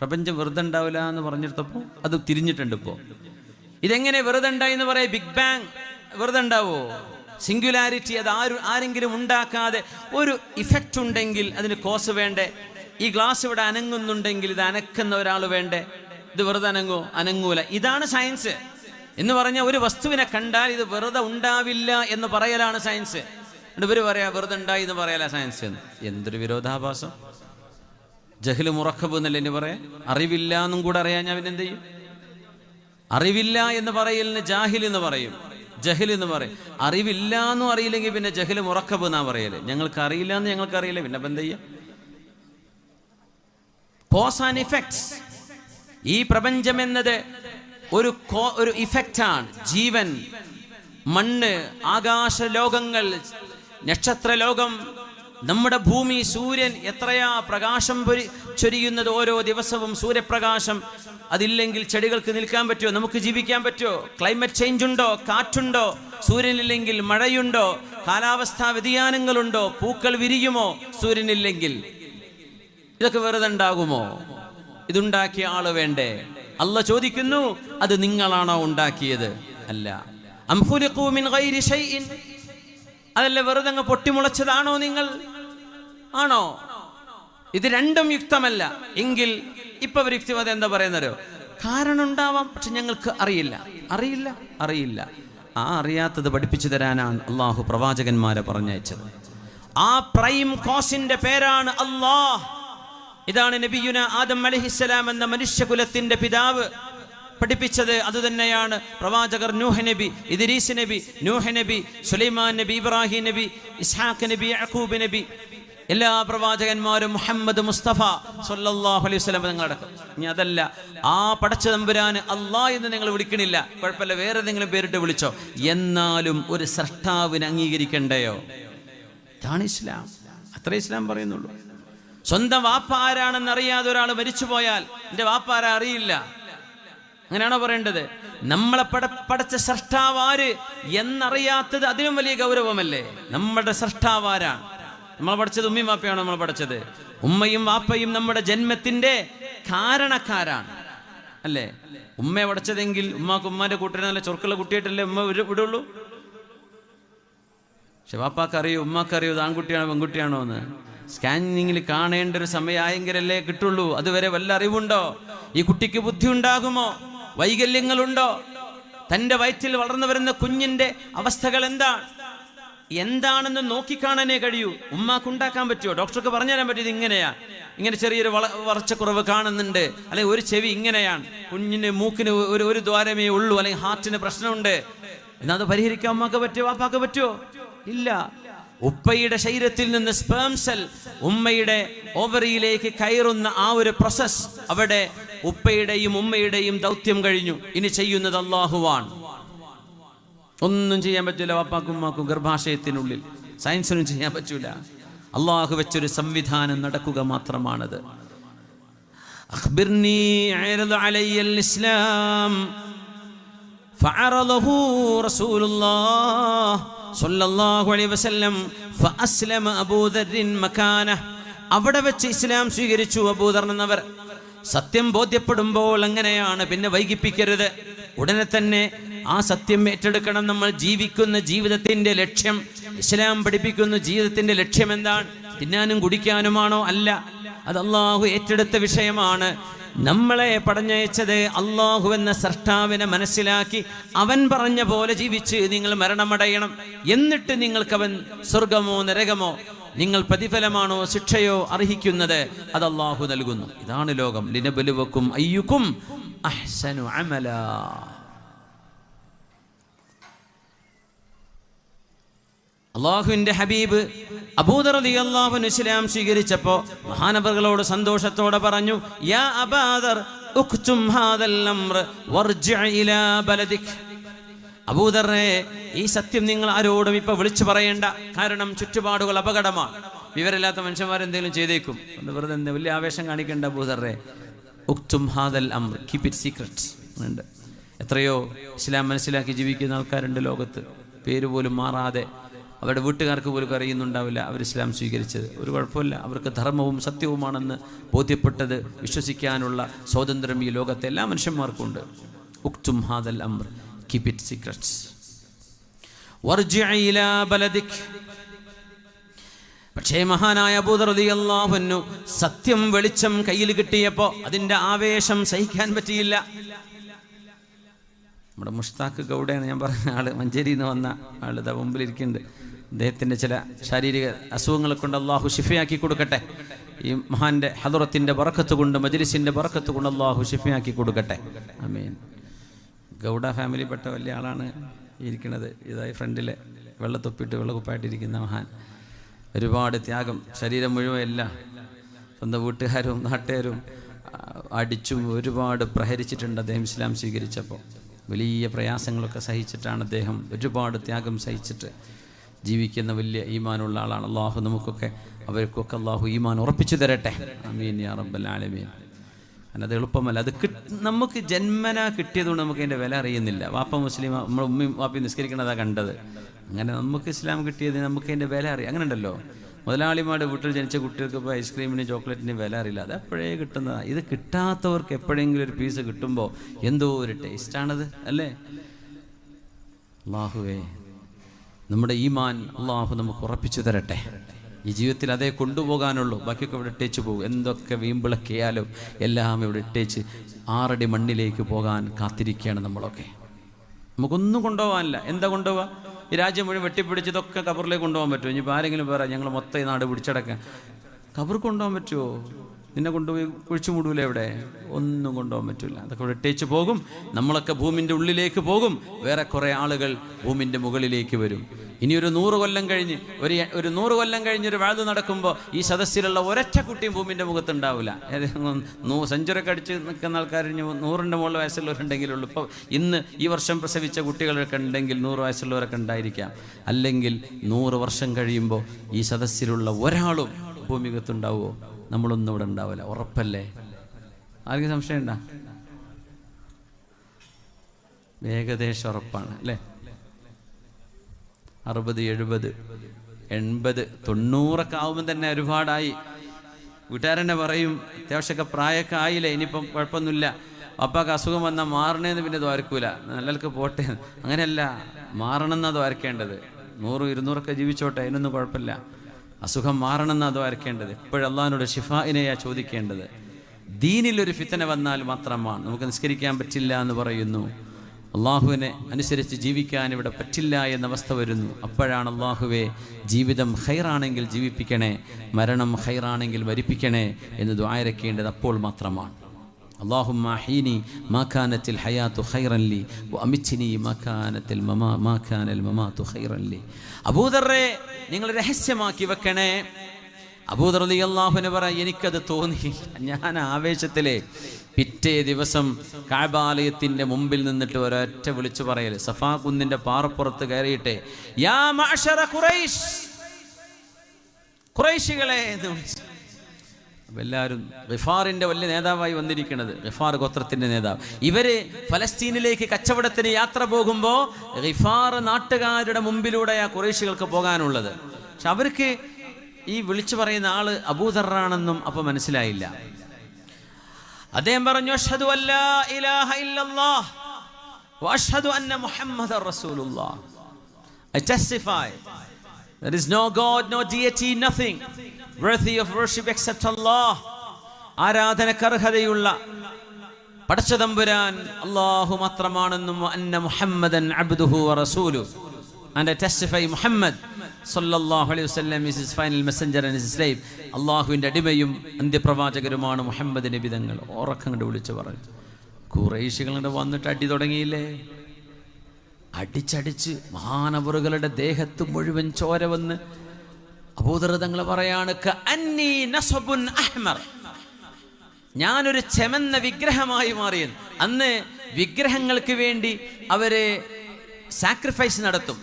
പ്രപഞ്ചം വെറുതെ ഉണ്ടാവില്ല എന്ന് പറഞ്ഞെടുത്തപ്പോൾ അത് തിരിഞ്ഞിട്ടുണ്ട് ഇപ്പോ. ഇതെങ്ങനെ വെറുതെ ഉണ്ടായി എന്ന് പറയാം? ബിഗ് ബാങ് വെറുതെ ഉണ്ടാവോ? സിംഗുലാരിറ്റി അത് ആരും ആരെങ്കിലും ഉണ്ടാക്കാതെ ഒരു ഇഫക്റ്റ് ഉണ്ടെങ്കിൽ അതിന് കോസ് വേണ്ടേ? ഈ ഗ്ലാസ് ഇവിടെ അനങ്ങുന്നുണ്ടെങ്കിൽ ഇത് അനക്കുന്ന ഒരാൾ വേണ്ടേ? ഇത് വെറുതെ അനങ്ങോ? അനങ്ങൂല. ഇതാണ് സയൻസ് എന്ന് പറഞ്ഞാൽ ഒരു വസ്തുവിനെ കണ്ടാൽ ഇത് വെറുതെ ഉണ്ടാവില്ല എന്ന് പറയലാണ് സയൻസ് എന്നിട്ട് ഇവർ പറയാ വെറുതെ ഉണ്ടായി എന്ന് പറയല സയൻസ് എന്ന്. എന്തൊരു വിരോധാഭാസം. ജഹൽ മുറക്കബ് എന്നല്ലേ എന്നെ പറയാം? അറിവില്ല എന്നും കൂടെ അറിയാൻ ഞാൻ എന്ത് ചെയ്യും? അറിവില്ല എന്ന് പറയലിന് ജാഹിൽ എന്ന് പറയും. ജഹൽ എന്ന് പറയും. അറിവില്ല എന്നും അറിയില്ലെങ്കിൽ പിന്നെ ജഹൽ മുറക്കബ് എന്നാ പറയൽ. ഞങ്ങൾക്ക് അറിയില്ല എന്ന് ഞങ്ങൾക്ക് അറിയില്ല. പിന്നെ എന്ത് ചെയ്യാം? കോസ് ആൻഡ് ഇഫക്ട്സ് ഈ പ്രപഞ്ചം എന്നത് ഒരു ഒരു ആണ്. ജീവൻ മണ്ണ് ആകാശ ലോകങ്ങൾ നക്ഷത്ര ലോകം നമ്മുടെ ഭൂമി സൂര്യൻ എത്രയാ പ്രകാശം പൊരി- ചൊരിയുന്നത് ഓരോ ദിവസവും സൂര്യപ്രകാശം. അതില്ലെങ്കിൽ ചെടികൾക്ക് നിൽക്കാൻ പറ്റുമോ നമുക്ക് ജീവിക്കാൻ പറ്റുമോ ക്ലൈമറ്റ് ചേഞ്ച് ഉണ്ടോ? കാറ്റുണ്ടോ? സൂര്യനില്ലെങ്കിൽ മഴയുണ്ടോ? കാലാവസ്ഥാ വ്യതിയാനങ്ങളുണ്ടോ? പൂക്കൾ വിരിയുമോ? സൂര്യനില്ലെങ്കിൽ. ഇതൊക്കെ വെറുതെ ഉണ്ടാകുമോ? ഇതുണ്ടാക്കിയ ആൾ വേണ്ടേ? അല്ല ചോദിക്കുന്നു അത് നിങ്ങളാണോ ഉണ്ടാക്കിയത്? അല്ല. അതല്ല വെറുതെ അങ്ങ് പൊട്ടിമുളച്ചതാണോ നിങ്ങൾ? ആണോ? ഇത് രണ്ടും യുക്തമല്ല. എങ്കിൽ ഇപ്പൊ ഒരു എന്താ പറയുന്നവരോ കാരണം ഉണ്ടാവാം പക്ഷെ ഞങ്ങൾക്ക് അറിയില്ല. അറിയില്ല അറിയില്ല. ആ അറിയാത്തത് പഠിപ്പിച്ചു തരാനാണ് അള്ളാഹു പ്രവാചകന്മാരെ പറഞ്ഞയച്ചത്. ആ പ്രൈം കോസിന്റെ പേരാണ് അള്ളാഹ് ഇതാണ് നബിയുന ആദം അലഹിസ്സലാം എന്ന മനുഷ്യകുലത്തിന്റെ പിതാവ്. പഠിപ്പിച്ചത് അതുതന്നെയാണ് പ്രവാചകർ നൂഹ് നബി ഇദ്രീസ് നബി നൂഹ് നബി സുലൈമാൻ നബി ഇബ്രാഹിം നബി ഇസ്ഹാഖ് നബി യഅഖൂബ് നബി. എല്ലാ പ്രവാചകന്മാരും മുഹമ്മദ് മുസ്തഫ സല്ലല്ലാഹു അലൈഹി വസല്ലം നിങ്ങളടക്കം ഇനി അതല്ല ആ പടച്ച തമ്പുരാന് അള്ളാ എന്ന് നിങ്ങൾ വിളിക്കണില്ല. കുഴപ്പമില്ല വേറെ എന്തെങ്കിലും പേരിട്ട് വിളിച്ചോ. എന്നാലും ഒരു സൃഷ്ടാവിനെ അംഗീകരിക്കണ്ടയോ? ഇതാണ് ഇസ്ലാം. അത്ര ഇസ്ലാം പറയുന്നുള്ളൂ. സ്വന്തം വാപ്പ ആരാണെന്ന് അറിയാതെ ഒരാൾ മരിച്ചു പോയാൽ എന്റെ വാപ്പ ആരാ അറിയില്ല? അങ്ങനെയാണോ പറയേണ്ടത്? നമ്മളെ പട പടച്ച സൃഷ്ടാവാര് എന്നറിയാത്തത് അതിനും വലിയ ഗൗരവമല്ലേ? നമ്മുടെ സൃഷ്ടാവാരാണ്. നമ്മൾ പഠിച്ചത് ഉമ്മയും വാപ്പയാണ് നമ്മൾ പഠിച്ചത്? ഉമ്മയും വാപ്പയും നമ്മുടെ ജന്മത്തിന്റെ കാരണക്കാരാണ്. അല്ലേ? ഉമ്മയെ പഠിച്ചതെങ്കിൽ ഉമ്മാക്ക് ഉമ്മാന്റെ കൂട്ടിനെ നല്ല ചൊർക്കുള്ള കുട്ടിയായിട്ടല്ലേ ഉമ്മ വിട- വിടുള്ളൂ? പക്ഷെ വാപ്പാക്കറിയോ ഉമ്മാക്കറിയോ ഇത് ആൺകുട്ടിയാണോ പെൺകുട്ടിയാണോ എന്ന്? സ്കാനിങ്ങിൽ കാണേണ്ട ഒരു സമയമായെങ്കിലല്ലേ കിട്ടുള്ളൂ. അതുവരെ വല്ല അറിവുണ്ടോ? ഈ കുട്ടിക്ക് ബുദ്ധി ഉണ്ടാകുമോ വൈകല്യങ്ങളുണ്ടോ? തന്റെ വയറ്റിൽ വളർന്നു വരുന്ന കുഞ്ഞിന്റെ അവസ്ഥകൾ എന്താണ്? എന്താണെന്ന് നോക്കിക്കാണാനേ കഴിയൂ. ഉമ്മാക്ക് ഉണ്ടാക്കാൻ പറ്റുമോ? ഡോക്ടർക്ക് പറഞ്ഞു തരാൻ പറ്റിയത് ഇങ്ങനെയാ. ഇങ്ങനെ ചെറിയൊരു വള വളർച്ചക്കുറവ് കാണുന്നുണ്ട്. അല്ലെങ്കിൽ ഒരു ചെവി ഇങ്ങനെയാണ്. കുഞ്ഞിന് മൂക്കിന് ഒരു ഒരു ദ്വാരമേ ഉള്ളൂ. അല്ലെങ്കിൽ ഹാർട്ടിന് പ്രശ്നമുണ്ട്. എന്നാൽ അത് പരിഹരിക്കാൻ ഉമ്മാക്ക് പറ്റുമോ? വാപ്പാക്ക് പറ്റുമോ? ഇല്ല. ഉപ്പയുടെ ശരീരത്തിൽ നിന്ന് സ്പേം സെൽ ഉമ്മയുടെ ഓവറിയിലേക്ക് കയറുന്ന ആ ഒരു പ്രോസസ് അവിടെ ഉപ്പയുടെയും ഉമ്മയുടെയും ദൗത്യം കഴിഞ്ഞു ഇനി ചെയ്യുന്നത് അള്ളാഹുവാണ് ഒന്നും ചെയ്യാൻ പറ്റില്ല വാപ്പാക്കും ഉമ്മാക്കും ഗർഭാശയത്തിനുള്ളിൽ സയൻസിനും ചെയ്യാൻ പറ്റൂല അള്ളാഹു വെച്ചൊരു സംവിധാനം നടക്കുക മാത്രമാണത് أخبرني عرض علي الإسلام فعرضه رسول الله സല്ലല്ലാഹു അലൈഹി വസല്ലം ഫഅസ്ലമ അബൂദറിൻ മക്കാന അവിടെ വെച്ച് ഇസ്ലാം സ്വീകരിച്ചു അബൂദർ എന്നവർ. സത്യം ബോധ്യപ്പെടുമ്പോൾ അങ്ങനെയാണ് പിന്നെ വൈകിപ്പിക്കരുത്. ഉടനെ തന്നെ ആ സത്യം ഏറ്റെടുക്കണം. നമ്മൾ ജീവിക്കുന്ന ജീവിതത്തിന്റെ ലക്ഷ്യം ഇസ്ലാം പഠിപ്പിക്കുന്ന ജീവിതത്തിന്റെ ലക്ഷ്യം എന്താണ്? തിന്നാനും കുടിക്കാനുമാണോ? അല്ല. അത് അള്ളാഹു ഏറ്റെടുത്ത വിഷയമാണ്. നമ്മളെ പടഞ്ഞയച്ചത് അള്ളാഹു എന്ന സൃഷ്ടാവിനെ മനസ്സിലാക്കി അവൻ പറഞ്ഞ പോലെ ജീവിച്ച് നിങ്ങൾ മരണമടയണം. എന്നിട്ട് നിങ്ങൾക്ക് അവൻ സ്വർഗമോ നരകമോ നിങ്ങൾ പ്രതിഫലമാണോ ശിക്ഷയോ അർഹിക്കുന്നത് അത് അള്ളാഹു നൽകുന്നു. ഇതാണ് ലോകം. ലിനബലുവക്കും അയ്യുക്കും അഹ്സനു അമല. അള്ളാഹുവിന്റെ ഹബീബ് അബൂദർ അലി അള്ളാഹുൻ ഇസ്ലാം സ്വീകരിച്ചപ്പോ മഹാനവറുകളോട് സന്തോഷത്തോടെ പറഞ്ഞു യാ ഈ സത്യം നിങ്ങൾ ആരോടും ഇപ്പൊ വിളിച്ചു പറയേണ്ട. കാരണം ചുറ്റുപാടുകൾ അപകടമാണ്. വിവരമില്ലാത്ത മനുഷ്യന്മാരെന്തെങ്കിലും ചെയ്തേക്കും. വെറുതെ വലിയ ആവേശം കാണിക്കേണ്ട അബൂദറെ ഹാദൽ ഇറ്റ് എത്രയോ ഇസ്ലാം മനസ്സിലാക്കി ജീവിക്കുന്ന ആൾക്കാരുണ്ട് ലോകത്ത്. പേര് പോലും മാറാതെ അവരുടെ വീട്ടുകാർക്ക് പോലും അറിയുന്നുണ്ടാവില്ല അവർ ഇസ്ലാം സ്വീകരിച്ചത്. ഒരു കുഴപ്പമില്ല. അവർക്ക് ധർമ്മവും സത്യവുമാണെന്ന് ബോധ്യപ്പെട്ടത് വിശ്വസിക്കാനുള്ള സ്വാതന്ത്ര്യം ഈ ലോകത്തെ എല്ലാ മനുഷ്യന്മാർക്കും ഉണ്ട് ഉക്തും ഹാദൽ അംർ. കീപ് ഇറ്റ് സീക്രട്സ് പക്ഷേ മഹാനായ അബൂദർദിയല്ലാഹുന്നു സത്യം വെളിച്ചം കയ്യിൽ കിട്ടിയപ്പോൾ അതിന്റെ ആവേശം സഹിക്കാൻ പറ്റിയില്ല. നമ്മുടെ മുഷ്താഖ് ഗൗഡയാണ് ഞാൻ പറഞ്ഞ ആൾ. മഞ്ചേരിയിൽ നിന്ന് വന്ന ആൾ. ഇതാ മുമ്പിലിരിക്കുന്നുണ്ട്. അദ്ദേഹത്തിന്റെ ചില ശാരീരിക അസുഖങ്ങളെ കൊണ്ട് അള്ളാഹു ഷിഫയാക്കി കൊടുക്കട്ടെ. ഈ മഹാന്റെ ഹദുറത്തിന്റെ പറക്കത്ത് കൊണ്ട് മജ്ലിസിന്റെ പറക്കത്ത് കൊണ്ട് അള്ളാഹു ഷിഫയാക്കി കൊടുക്കട്ടെ. അമീൻ ഗൗഡ ഫാമിലിപ്പെട്ട വലിയ ആളാണ് ഇരിക്കുന്നത്. ഇതായി ഫ്രണ്ടിലെ വെള്ളത്തൊപ്പിട്ട് വെള്ളക്കുപ്പായിട്ടിരിക്കുന്ന മഹാൻ. ഒരുപാട് ത്യാഗം. ശരീരം മുഴുവൻ എല്ലാം സ്വന്തം വീട്ടുകാരും നാട്ടുകാരും അടിച്ചും ഒരുപാട് പ്രഹരിച്ചിട്ടുണ്ട് അദ്ദേഹം ഇസ്ലാം സ്വീകരിച്ചപ്പോൾ. വലിയ പ്രയാസങ്ങളൊക്കെ സഹിച്ചിട്ടാണ് അദ്ദേഹം ഒരുപാട് ത്യാഗം സഹിച്ചിട്ട് ജീവിക്കുന്ന വലിയ ഈമാനുള്ള ആളാണ്. അള്ളാഹു നമുക്കൊക്കെ അവർക്കൊക്കെ അള്ളാഹു ഈമാൻ ഉറപ്പിച്ചു തരട്ടെ. അമീൻ യാ റബ്ബൽ ആലമീൻ. അത് എളുപ്പമല്ല. അത് നമുക്ക് ജന്മന കിട്ടിയതുകൊണ്ട് നമുക്ക് അതിന്റെ വില അറിയുന്നില്ല. വാപ്പ മുസ്ലിം നമ്മൾ ഉമ്മയും വാപ്പയും നിസ്കരിക്കണതാണ് കണ്ടത്. അങ്ങനെ നമുക്ക് ഇസ്ലാം കിട്ടിയത് നമുക്ക് അതിന്റെ വില അറിയാം. അങ്ങനെ ഉണ്ടല്ലോ. മുതലാളിമാരുടെ വീട്ടിൽ ജനിച്ച കുട്ടികൾക്ക് ഇപ്പോൾ ഐസ്ക്രീമിന് ചോക്ലേറ്റിന് വില അറിയില്ല. അത് എപ്പോഴേ കിട്ടുന്നതാണ് ഇത് കിട്ടാത്തവർക്ക് എപ്പോഴെങ്കിലും ഒരു പീസ് കിട്ടുമ്പോൾ എന്തോ ഒരു ടേസ്റ്റാണത് അല്ലേ? അള്ളാഹുവേ നമ്മുടെ ഈമാൻ അള്ളാഹു നമുക്ക് ഉറപ്പിച്ചു തരട്ടെ. ഈ ജീവിതത്തിൽ അതേ കൊണ്ടുപോകാനുള്ളൂ. ബാക്കിയൊക്കെ ഇവിടെ ഇട്ടേച്ച് പോകും. എന്തൊക്കെ വീമ്പിളക്കിയാലും എല്ലാം ഇവിടെ ഇട്ടേച്ച് ആറടി മണ്ണിലേക്ക് പോകാൻ കാത്തിരിക്കുകയാണ് നമ്മളൊക്കെ. നമുക്കൊന്നും കൊണ്ടുപോകാനില്ല. എന്താ കൊണ്ടുപോവാ ഈ രാജ്യം മുഴുവൻ വെട്ടിപ്പിടിച്ച് ഇതൊക്കെ കബറിലേക്ക് കൊണ്ടുപോകാൻ പറ്റുമോ? ഇനിയിപ്പോൾ ആരെങ്കിലും പറയാം ഞങ്ങൾ മൊത്തം ഈ നാട് പിടിച്ചടക്കാൻ. കബർ കൊണ്ടുപോകാൻ പറ്റുമോ? നിന്നെ കൊണ്ടുപോയി കുഴിച്ചു മൂടൂല എവിടെ ഒന്നും കൊണ്ടുപോകാൻ പറ്റില്ല അതൊക്കെ ഇവിടെ ഇട്ടേച്ച് പോകും. നമ്മളൊക്കെ ഭൂമിന്റെ ഉള്ളിലേക്ക് പോകും. വേറെ കുറേ ആളുകൾ ഭൂമിന്റെ മുകളിലേക്ക് വരും. ഇനി ഒരു നൂറ് കൊല്ലം കഴിഞ്ഞ് ഒരു ഒരു നൂറ് കൊല്ലം കഴിഞ്ഞ് ഒരു വാഴ്ന്നു നടക്കുമ്പോൾ ഈ സദസ്സിലുള്ള ഒരൊറ്റ കുട്ടിയും ഭൂമിന്റെ മുഖത്തുണ്ടാവില്ല നൂ സെഞ്ചുറിയൊക്കെ അടിച്ച് നിൽക്കുന്ന ആൾക്കാർ ഇനി നൂറിന്റെ മുകളിൽ വയസ്സുള്ളവരുണ്ടെങ്കിലുള്ളൂ ഇപ്പോൾ ഇന്ന് ഈ വർഷം പ്രസവിച്ച കുട്ടികളൊക്കെ ഉണ്ടെങ്കിൽ നൂറ് വയസ്സുള്ളവരൊക്കെ ഉണ്ടായിരിക്കാം. അല്ലെങ്കിൽ നൂറ് വർഷം കഴിയുമ്പോൾ ഈ സദസ്സിലുള്ള ഒരാളും ഭൂമികത്തുണ്ടാവുമോ നമ്മളൊന്നും ഇവിടെ ഉണ്ടാവില്ല. ഉറപ്പല്ലേ? ആർക്കും സംശയം ഉണ്ടാ? ഏകദേശം ഉറപ്പാണ് അല്ലേ? അറുപത് എഴുപത് എൺപത് തൊണ്ണൂറൊക്കെ ആവുമ്പോൾ തന്നെ ഒരുപാടായി. വീട്ടുകാരനെ പറയും അത്യാവശ്യമൊക്കെ പ്രായമൊക്കെ ആയില്ലേ ഇനിയിപ്പം കുഴപ്പമൊന്നുമില്ല. അപ്പാക്ക് അസുഖം വന്നാൽ മാറണേന്ന് പിന്നെ ദ്വാരക്കൂല. നല്ലവർക്ക് പോട്ടെ. അങ്ങനെയല്ല മാറണമെന്നാ ദ്വാരക്കേണ്ടത്. നൂറ് ഇരുന്നൂറൊക്കെ ജീവിച്ചോട്ടെ അതിനൊന്നും കുഴപ്പമില്ല. അസുഖം മാറണമെന്ന് മാറണമെന്നാ ദ്വാരക്കേണ്ടത് എപ്പോഴല്ലാനോട് ഷിഫായിനെയാ ചോദിക്കേണ്ടത്. ദീനിലൊരു ഫിത്തന വന്നാൽ മാത്രമാണ്. നമുക്ക് നിസ്കരിക്കാൻ പറ്റില്ല എന്ന് പറയുന്നു. അള്ളാഹുവിനെ അനുസരിച്ച് ജീവിക്കാൻ ഇവിടെ പറ്റില്ല എന്ന അവസ്ഥ വരുന്നു. അപ്പോഴാണ് അള്ളാഹുവെ ജീവിതം ഹൈറാണെങ്കിൽ ജീവിപ്പിക്കണേ മരണം ഹൈറാണെങ്കിൽ മരിപ്പിക്കണേ എന്ന് ദ്വായരക്കേണ്ടത് അപ്പോൾ മാത്രമാണ്. اللهم أحيني ما كانت الحياة خيرا لي وأمتني ما كانت المما ما كان الممات خيرا لي അബൂദറെ നിങ്ങൾ രഹസ്യമാക്കി വെക്കണേ അബൂദർ അലി അള്ളാഹുവിന് പറ എനിക്കത് തോന്നി ഞാൻ ആവേശത്തിലെ പിറ്റേ ദിവസം കാബാലയത്തിന്റെ മുമ്പിൽ നിന്നിട്ട് ഒരൊറ്റ വിളിച്ചു പറയൽ സഫാ കുന്നിന്റെ പാറപ്പുറത്ത് കയറിയിട്ടെ യാ മഅ്ശറ ഖുറൈശ് ഖുറൈശികളെ എന്ന് വിളിച്ചു എല്ലാവരും റിഫാറിന്റെ വലിയ നേതാവായി വന്നിരിക്കുന്നത്. റിഫാർ ഗോത്രത്തിന്റെ നേതാവ്. ഇവർ ഫലസ്തീനിലേക്ക് കച്ചവടത്തിന് യാത്ര പോകുമ്പോൾ റിഫാർ നാട്ടുകാരുടെ മുമ്പിലൂടെ ആ കുറേശികൾക്ക് പോകാനുള്ളത്. പക്ഷെ അവർക്ക് ഈ വിളിച്ചു പറയുന്ന ആൾ അബൂദറാണെന്നും അപ്പം മനസ്സിലായില്ല. അദ്ദേഹം പറഞ്ഞു അഷ്ഹദു അല്ലാ ഇലാഹ ഇല്ലല്ലാഹ് വഅഷ്ഹദു അന്ന മുഹമ്മദ റസൂലുള്ളാഹ്. I testify there is no God, no deity, worthy of worship except Allah. ആരാധനക്കർഹതയുള്ള പടച്ചതമ്പുരാൻ അള്ളാഹു മാത്രമാണെന്നും അന്ന മുഹമ്മദൻ അബ്ദുഹു റസൂലു. ആൻഡ് ടെസ്റ്റിഫൈ മുഹമ്മദ് സല്ലല്ലാഹു അലൈഹി വസല്ലം is his final messenger and his slave. അള്ളാഹുവിന്റെ അടിമയും അന്ത്യപ്രവാചകരുമാണ് മുഹമ്മദ് നബി തങ്ങൾ. ഉറക്കം കണ്ട് വിളിച്ചു പറഞ്ഞു കുറേശികളുടെ വന്നിട്ട് അടി തുടങ്ങിയില്ലേ? അടിച്ചടിച്ച് മഹാനവറുകളുടെ ദേഹത്ത് മുഴുവൻ ചോര വന്ന് അബൂദൃതങ്ങൾ പറയാണ് "കഅന്നീ നസബുൻ അഹ്മർ." ഞാനൊരു ചെമന്ന വിഗ്രഹമായി മാറിയത് അന്ന് വിഗ്രഹങ്ങൾക്ക് വേണ്ടി അവർ സാക്രിഫൈസ് നടത്തും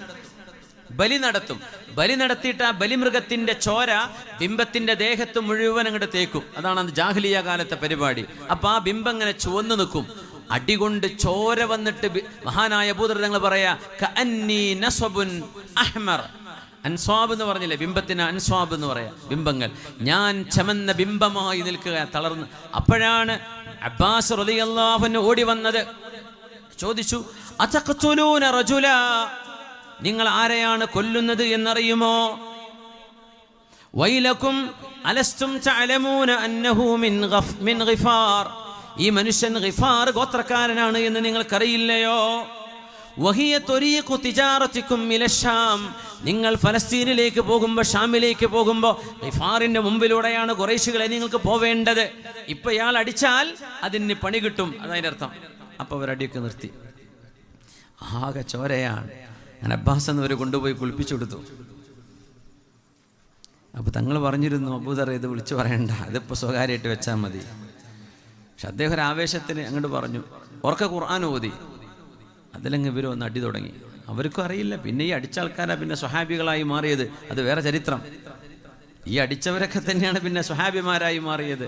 ബലി നടത്തും. ബലി നടത്തിയിട്ട് ആ ബലിമൃഗത്തിന്റെ ചോര ബിംബത്തിന്റെ ദേഹത്ത് മുഴുവൻ അങ്ങോട്ട് തേക്കും. അതാണ് അന്ന് ജാഹ്ലിയ കാലത്തെ പരിപാടി. അപ്പൊ ആ ബിംബം ഇങ്ങനെ ചുവന്നു നിൽക്കും. അടികൊണ്ട് ചോര വന്നിട്ട് മഹാനായ ഭൂതൃതങ്ങൾ പറയാ "കഅന്നീ നസബുൻ അഹ്മർ. അൻസ്വാബ് എന്ന് പറഞ്ഞില്ലേ? ബിംബത്തിന് അൻസ്വാബ് എന്ന് പറയാം. ബിംബങ്ങൾ. ഞാൻ ചമന്ന ബിംബമായി നിൽക്കുക തളർന്ന്. അപ്പോഴാണ് അബ്ബാസ് റളിയല്ലാഹുവിന് ഓടി വന്നത്. ചോദിച്ചു അതഖ്തുലൂന റജുല? നിങ്ങൾ ആരെയാണ് കൊല്ലുന്നത് എന്നറിയുമോ? വൈലക്കും അലസ്തും തഅലമൂന അന്നഹു മിൻ മിൻ ഗിഫാർ. ഈ മനുഷ്യൻ ഗിഫാർ ഗോത്രക്കാരനാണ് എന്ന് നിങ്ങൾക്കറിയില്ലയോ? നിങ്ങൾ ഫലസ്തീനിലേക്ക് പോകുമ്പോൾ ഷാമിലേക്ക് പോകുമ്പോൾ ഗിഫാറിന്റെ മുമ്പിലൂടെയാണ് കുറേശികളെ നിങ്ങൾക്ക് പോവേണ്ടത്. ഇപ്പൊ ഇയാൾ അടിച്ചാൽ അതിന് പണി കിട്ടും. അതതിന്റെ അർത്ഥം. അപ്പൊ അവരടിയൊക്കെ നിർത്തി. ആകെ ചോരയാണ്. ഞാൻ അബ്ബാസ് എന്നവർ കൊണ്ടുപോയി കുളിപ്പിച്ചു കൊടുത്തു. അപ്പോൾ തങ്ങൾ പറഞ്ഞിരുന്നു അബൂദർ ഇത് വിളിച്ചു പറയണ്ട. അതിപ്പോൾ സ്വകാര്യമായിട്ട് വെച്ചാൽ മതി. പക്ഷെ അദ്ദേഹം ഒരു ആവേശത്തിന് അങ്ങോട്ട് പറഞ്ഞു. ഉറക്ക ഖുർആൻ ഓതി. അതിലങ്ങ് ഒന്ന് അടി തുടങ്ങി. അവർക്കും അറിയില്ല. പിന്നെ ഈ അടിച്ച ആൾക്കാരാ പിന്നെ സ്വഹാബികളായി മാറിയത്. അത് വേറെ ചരിത്രം. ഈ അടിച്ചവരൊക്കെ തന്നെയാണ് പിന്നെ സ്വഹാബിമാരായി മാറിയത്.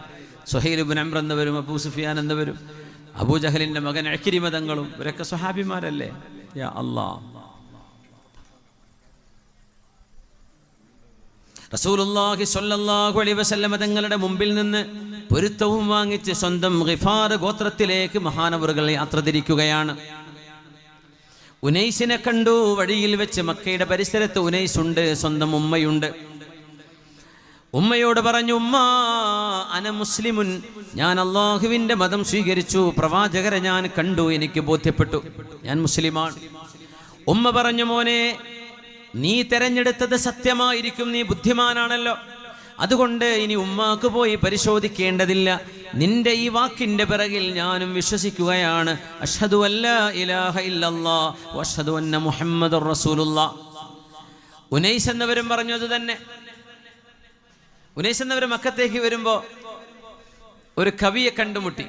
സുഹൈൽ ബിൻ അമ്ര എന്നവരും അബൂ സുഫിയാൻ എന്നവരും അബൂ ജഹലിന്റെ മകൻ അക്കിരിമതങ്ങളും ഇവരൊക്കെ സ്വഹാബിമാരല്ലേ? യാ അല്ലാ. റസൂലുള്ളാഹി സ്വല്ലല്ലാഹു അലൈഹി തങ്ങളുടെ മുമ്പിൽ നിന്ന് പൊരുത്തവും വാങ്ങിച്ച് സ്വന്തം ഗിഫാർ ഗോത്രത്തിലേക്ക് മഹാനവറുകൾ യാത്ര തിരിക്കുകയാണ്. ഉനൈസിനെ കണ്ടു. വഴിയിൽ വെച്ച് മക്കയുടെ പരിസരത്ത് ഉനൈസ് ഉണ്ട് സ്വന്തം ഉമ്മയുണ്ട്. ഉമ്മയോട് പറഞ്ഞു ഉമ്മ അന മുസ്ലിമുൻ. ഞാൻ അള്ളാഹുവിന്റെ മതം സ്വീകരിച്ചു. പ്രവാചകരെ ഞാൻ കണ്ടു. എനിക്ക് ബോധ്യപ്പെട്ടു. ഞാൻ മുസ്ലിമാണ്. ഉമ്മ പറഞ്ഞു മോനെ നീ തെരഞ്ഞെടുത്തത് സത്യമായിരിക്കും. നീ ബുദ്ധിമാനാണല്ലോ. അതുകൊണ്ട് ഇനി ഉമ്മാക്ക് പോയി പരിശോധിക്കേണ്ടതില്ല. നിന്റെ ഈ വാക്കിന്റെ പിറകിൽ ഞാനും വിശ്വസിക്കുകയാണ്. അന്ന റസൂലുള്ള. ഉനൈസ് എന്നവരും പറഞ്ഞു അത് തന്നെ. ഉനൈസ് എന്നവർ മക്കത്തേക്ക് വരുമ്പോൾ ഒരു കവിയെ കണ്ടുമുട്ടി.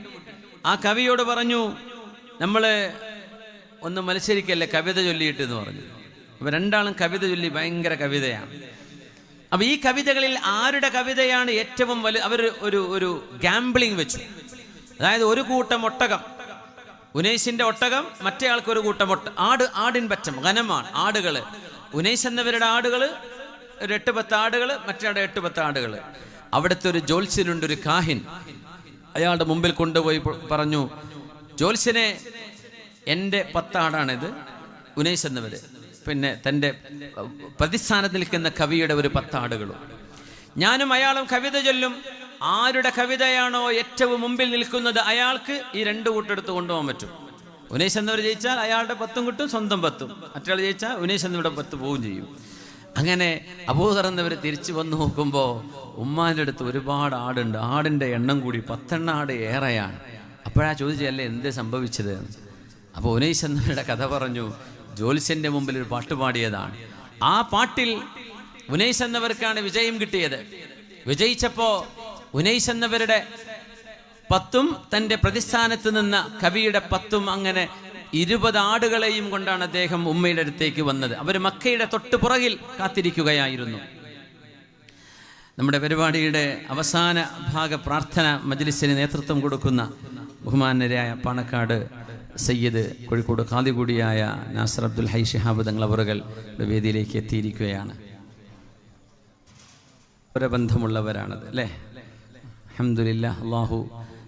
ആ കവിയോട് പറഞ്ഞു നമ്മൾ ഒന്ന് മത്സരിക്കല്ലേ കവിത ചൊല്ലിയിട്ട് എന്ന് പറഞ്ഞു. അപ്പൊ രണ്ടാളും കവിത ചൊല്ലി ഭയങ്കര കവിതയാണ്. അപ്പൊ ഈ കവിതകളിൽ ആരുടെ കവിതയാണ് ഏറ്റവും വലു അവർ ഒരു ഒരു ഗാംബ്ലിംഗ് വെച്ചു. അതായത് ഒരു കൂട്ടം ഒട്ടകം. ഉനൈസിന്റെ ഒട്ടകം മറ്റേ ആൾക്ക് ഒരു കൂട്ടം ഒട്ട ആട് ആടിൻ പറ്റം ഘനമാണ് ആടുകൾ. ഉനൈസ് എന്നവരുടെ ആടുകൾ ഒരു എട്ട് പത്ത് ആടുകൾ മറ്റേ എട്ട് പത്ത് ആടുകൾ. അവിടുത്തെ ഒരു ജോത്സ്യനുണ്ട് ഒരു കാഹിൻ. അയാളുടെ മുമ്പിൽ കൊണ്ടുപോയി പറഞ്ഞു ജോത്സ്യനെ എന്റെ പത്താടാണിത് ഉനൈസ് എന്നവര്. പിന്നെ തന്റെ പ്രതിസ്ഥാനത്ത് നിൽക്കുന്ന കവിയുടെ ഒരു പത്താടുകളും. ഞാനും അയാളും കവിത ചൊല്ലും. ആരുടെ കവിതയാണോ ഏറ്റവും മുമ്പിൽ നിൽക്കുന്നത് അയാൾക്ക് ഈ രണ്ട് കൂട്ടെടുത്ത് കൊണ്ടുപോകാൻ പറ്റും. ഉനേശ് എന്നവർ ജയിച്ചാൽ അയാളുടെ പത്തും കിട്ടും സ്വന്തം പത്തും. മറ്റയാൾ ജയിച്ചാൽ ഉനേശ് എന്നിവിടെ പത്ത് പോവുകയും ചെയ്യും. അങ്ങനെ അബൂദർ എന്നവർ തിരിച്ചു വന്ന് നോക്കുമ്പോൾ ഉമ്മാന്റെ അടുത്ത് ഒരുപാട് ആടുണ്ട്. ആടിന്റെ എണ്ണം കൂടി പത്തെണ്ണ ആട് ഏറെയാണ്. അപ്പോഴാ ചോദിച്ചല്ലേ എന്ത് സംഭവിച്ചത്? അപ്പോൾ ഉനൈസ് എന്നവരുടെ കഥ പറഞ്ഞു ജ്യോത്സ്യന്റെ മുമ്പിൽ ഒരു പാട്ട് പാടിയതാണ്. ആ പാട്ടിൽ ഉനൈസ് എന്നവർക്കാണ് വിജയം കിട്ടിയത്. വിജയിച്ചപ്പോ ഉനൈസ് എന്നവരുടെ പത്തും തന്റെ പ്രതിസ്ഥാനത്ത് നിന്ന കവിയുടെ പത്തും അങ്ങനെ ഇരുപത് ആടുകളെയും കൊണ്ടാണ് അദ്ദേഹം ഉമ്മയുടെ അടുത്തേക്ക് വന്നത്. അവർ മക്കയുടെ തൊട്ടു പുറകിൽ കാത്തിരിക്കുകയായിരുന്നു. നമ്മുടെ പരിപാടിയുടെ അവസാന ഭാഗ പ്രാർത്ഥന മജ്ലിസിന് നേതൃത്വം കൊടുക്കുന്ന ബഹുമാനരായ പാണക്കാട് സയ്യിദ് കോഴിക്കോട് കാതികൂടിയായ നാസർ അബ്ദുൽ ഹൈ ഷിഹാബ് തങ്ങളവറുകൾ വേദിയിലേക്ക് എത്തിയിരിക്കുകയാണ്. ബന്ധമുള്ളവരാണത് അല്ലേ? അഹമ്മദില്ല അള്ളാഹു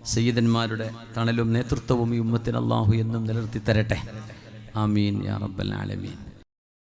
സയ്യിദന്മാരുടെ തണലും നേതൃത്വവും ഈ ഉമ്മത്തിന് അള്ളാഹു എന്നും നിലനിർത്തി തരട്ടെ ആമീൻ യാ റബ്ബൽ ആലമീൻ.